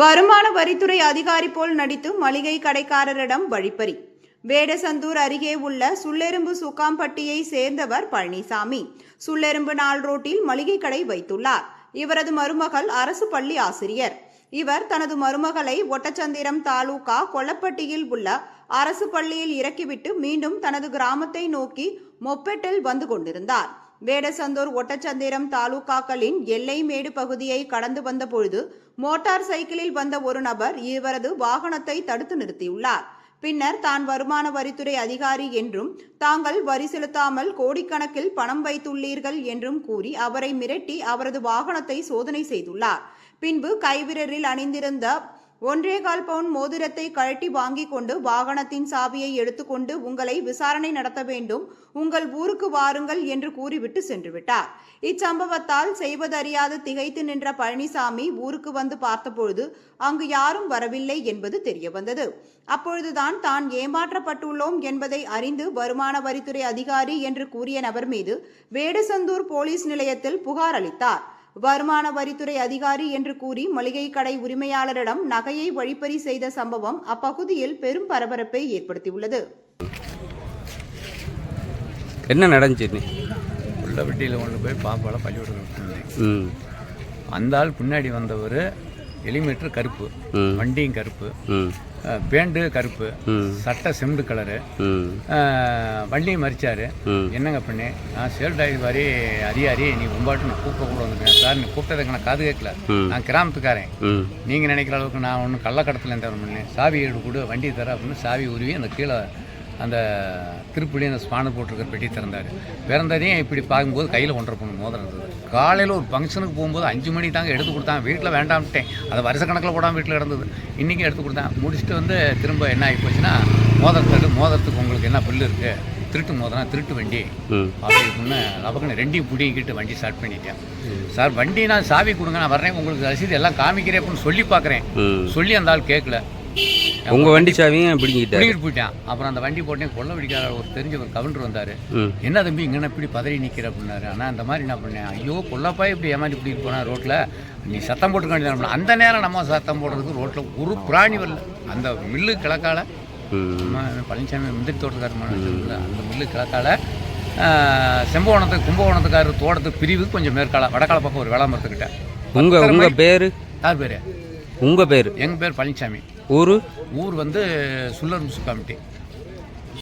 வருமான வரித்துறை அதிகாரி போல் நடித்து மளிகை கடைக்காரரிடம் வழிப்பறி. வேடசந்தூர் அருகே உள்ள சுள்ளெரும்பு சுக்காம்பட்டியை சேர்ந்தவர் பழனிசாமி. சுள்ளெரும்பு நாள் ரோட்டில் மளிகை கடை வைத்துள்ளார். இவரது மருமகள் அரசு பள்ளி ஆசிரியர். இவர் தனது மருமகளை ஒட்டச்சந்திரம் தாலுகா கொல்லப்பட்டியில் உள்ள அரசு பள்ளியில் இறக்கிவிட்டு மீண்டும் தனது கிராமத்தை நோக்கி மொப்பெட்டில் வந்து கொண்டிருந்தார். வேடசந்தூர் ஒட்டச்சந்திரம் தாலுகாக்களின் எல்லைமேடு பகுதியை கடந்து வந்தபொழுது மோட்டார் சைக்கிளில் வந்த ஒரு நபர் இவரது வாகனத்தை தடுத்து நிறுத்தியுள்ளார். பின்னர் தான் வருமான வரித்துறை அதிகாரி என்றும் தாங்கள் வரி செலுத்தாமல் கோடிக்கணக்கில் பணம் வைத்துள்ளீர்கள் என்றும் கூறி அவரை மிரட்டி அவரது வாகனத்தை சோதனை செய்துள்ளார். பின்பு கைவிரலில் அணிந்திருந்த ஒன்றே கால் பவுன் மோதிரத்தை கழட்டி வாங்கிக் கொண்டு வாகனத்தின் சாவியை எடுத்துக்கொண்டு உங்களை விசாரணை நடத்த வேண்டும். உங்கள் ஊருக்கு வாருங்கள் என்று கூறிவிட்டு சென்றுவிட்டார். இச்சம்பவத்தால் செய்வதறியாது திகைத்து நின்ற பழனிசாமி ஊருக்கு வந்து பார்த்தபொழுது அங்கு யாரும் வரவில்லை என்பது தெரியவந்தது. அப்பொழுதுதான் தான் ஏமாற்றப்பட்டுள்ளோம் என்பதை அறிந்து வருமான வரித்துறை அதிகாரி என்று கூறிய நபர் மீது வேடசந்தூர் போலீஸ் நிலையத்தில் புகார் அளித்தார். வருமான வரித்துறை அதிகாரி என்று கூறி மளிகை கடை உரிமையாளரிடம் நகையை வழிப்பறி செய்த சம்பவம் அப்பகுதியில் பெரும் பரபரப்பை ஏற்படுத்தியுள்ளது. என்ன நடந்துச்சு நீ உள்ளவட்டியில் கொண்டு போய் பாப்பால ம். அந்த ஆள் பின்னாடி வந்தவர் எலிமீட்டர் கருப்பு. வண்டியும் கருப்பு பேண்டு கருப்பு. சட்டை செம்பு கலரு வண்டியும் மறிச்சாரு. என்னங்க பண்ணி? நான் சேல் டிரைவர் மாதிரி அதிகாரி நீ உம்பாட்டு நான் கூப்பிட கூட வந்துட்டேன். சார் நீ கூப்பிட்டதுக்கு நான் காது கேட்கல. நான் கிராமத்துக்காரன். நீங்கள் நினைக்கிற அளவுக்கு நான் ஒன்றும் கள்ளக்கடத்தில் எந்த பண்ணேன் சாவி எடு கொடு வண்டி தர அப்படின்னு சாவி உருவி அந்த கீழே அந்த திருப்படி அந்த ஸ்பானு போட்டிருக்கிற பெட்டி திறந்தார். பிறந்ததையும் இப்படி பார்க்கும்போது கையில் ஒன்றரை பொண்ணு மோதிரம் இருந்தது. காலையில் ஒரு ஃபங்க்ஷனுக்கு போகும்போது அஞ்சு மணி தாங்க எடுத்து கொடுத்தாங்க வீட்டில் வேண்டாம்ட்டேன். அதை வருஷ கணக்கில் போடாமல் வீட்டில் கிடந்தது. இன்றைக்கி எடுத்து கொடுத்தேன். முடிச்சுட்டு வந்து திரும்ப என்ன ஆகி போச்சுன்னா மோதிரத்துக்கு மோதிரத்துக்கு உங்களுக்கு என்ன பில்லு இருக்குது திருட்டு மோதிரம் திருட்டு வண்டி. அப்படி இப்படின்னு லபக்குன்னு ரெண்டையும் பிடிங்கிட்டு வண்டி ஸ்டார்ட் பண்ணிட்டேன். சார் வண்டி நான் சாவி கொடுங்க. நான் வர்றேன். உங்களுக்கு ரசீது எல்லாம் காமிக்கிறேன் அப்படின்னு சொல்லி பார்க்குறேன். சொல்லி அந்த ஆள் கேட்கல. உங்கள் வண்டி சாவியும் பிடிங்கிட்டார் பிடிக்கிட்டு போயிட்டான். அப்புறம் அந்த வண்டி போட்டேன் கொள்ள பிடிக்காத ஒரு தெரிஞ்ச ஒரு கவுண்டர் வந்தார். என்ன தம்பி இங்கே இப்படி பதறி நிற்கிற அப்படின்னாரு. ஆனால் அந்த மாதிரி என்ன பண்ணேன். ஐயோ கொல்லப்பா இப்படி ஏமாற்றி இப்படி போனா ரோட்டில் நீ சத்தம் போட்டுக்க வேண்டியது அந்த நேரம் நம்ம சத்தம் போடுறதுக்கு ரோட்டில் ஒரு பிராணி வரல. அந்த மில்லு கிழக்கால பழனிசாமி முந்திரி தோட்டக்காரமான அந்த மில்லு கிழக்கால செம்பகோணத்துக்கு கும்பகோணத்துக்காரர் தோட்டத்துக்கு பிரிவு கொஞ்சம் மேற்கால வடக்கால பக்கம் ஒரு வேளாமரத்துக்கிட்ட. உங்கள் உங்கள் பேர்? யார் பேர்? உங்கள் பேர்? எங்கள் பேர்? பழனிசாமி ஊர்? ஊர் வந்து சுல்லர் முசு கமிட்டி